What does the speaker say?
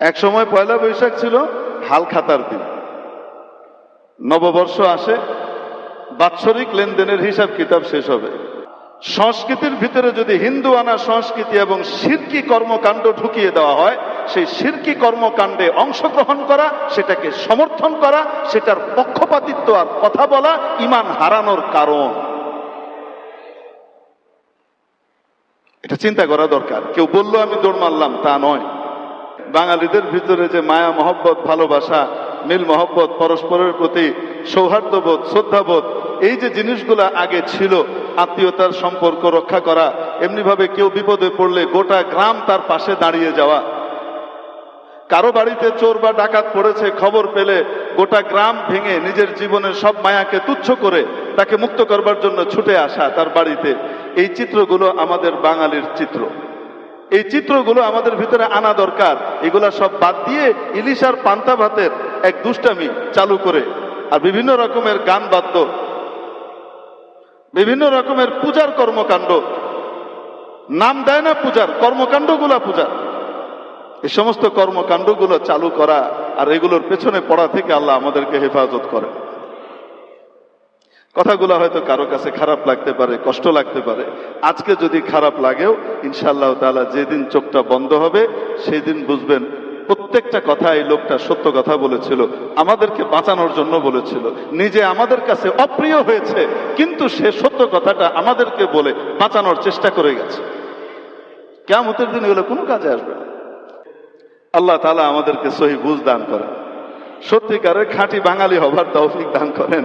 এক সময় পয়লা বৈশাখ ছিল হাল খাতার দিন। নববর্ষ আসে, বাৎসরিক লেনদেনের হিসাব কিতাব শেষ হবে। সংস্কৃতির ভিতরে যদি হিন্দু আনা সংস্কৃতি এবং শিরকি কর্মকাণ্ড ঢুকিয়ে দেওয়া হয়, সেই শিরকি কর্মকাণ্ডে অংশগ্রহণ করা, সেটাকে সমর্থন করা, সেটার পক্ষপাতিত্ব আর কথা বলা ইমান হারানোর কারণ। এটা চিন্তা করা দরকার। কেউ বলল, আমি দৌড় মারলাম তা নয়। বাঙালিদের ভিতরে যে মায়া, মহব্বত, ভালোবাসা, মিল মহব্বত, পরস্পরের প্রতি সৌহার্দ্যবোধ, শ্রদ্ধাবোধ, এই যে জিনিসগুলো আগে ছিল, আত্মীয়তার সম্পর্ক রক্ষা করা, এমনিভাবে কেউ বিপদে পড়লে গোটা গ্রাম তার পাশে দাঁড়িয়ে যাওয়া। কারও বাড়িতে চোর বা ডাকাত পড়েছে, খবর পেলে গোটা গ্রাম ভেঙে নিজের জীবনের সব মায়াকে তুচ্ছ করে তাকে মুক্ত করবার জন্য ছুটে আসা তার বাড়িতে। এই চিত্রগুলো আমাদের বাঙালির চিত্র। এই চিত্রগুলো আমাদের ভিতরে আনা দরকার। এগুলা সব বাদ দিয়ে ইলিশ আর পান্তা ভাতের এক দুষ্টামি চালু করে। আর বিভিন্ন রকমের গান বাদ্য। বিভিন্ন রকমের পূজার কর্মকাণ্ড। নাম দেয় না পূজার, কর্মকাণ্ডগুলা পূজার। এই সমস্ত কর্মকাণ্ডগুলো চালু করা আর এগুলোর পেছনে পড়া থেকে আল্লাহ আমাদেরকে হেফাজত করে কথাগুলো হয়তো কারও কাছে খারাপ লাগতে পারে, কষ্ট লাগতে পারে। আজকে যদি খারাপ লাগেও ইনশাল্লাহ তাআলা যেদিন চোখটা বন্ধ হবে সেই দিন বুঝবেন প্রত্যেকটা কথা এই লোকটা সত্য কথা বলেছিল, আমাদেরকে বাঁচানোর জন্য বলেছিল। নিজে আমাদের কাছে অপ্রিয় হয়েছে, কিন্তু সে সত্য কথাটা আমাদেরকে বলে বাঁচানোর চেষ্টা করে গেছে। কেমতের দিন এগুলো কোনো কাজে আসবে না। আল্লাহ তালা আমাদেরকে সহি বুঝ দান করেন। সত্যিকারের খাঁটি বাঙালি হবার তৌফিক দান করেন।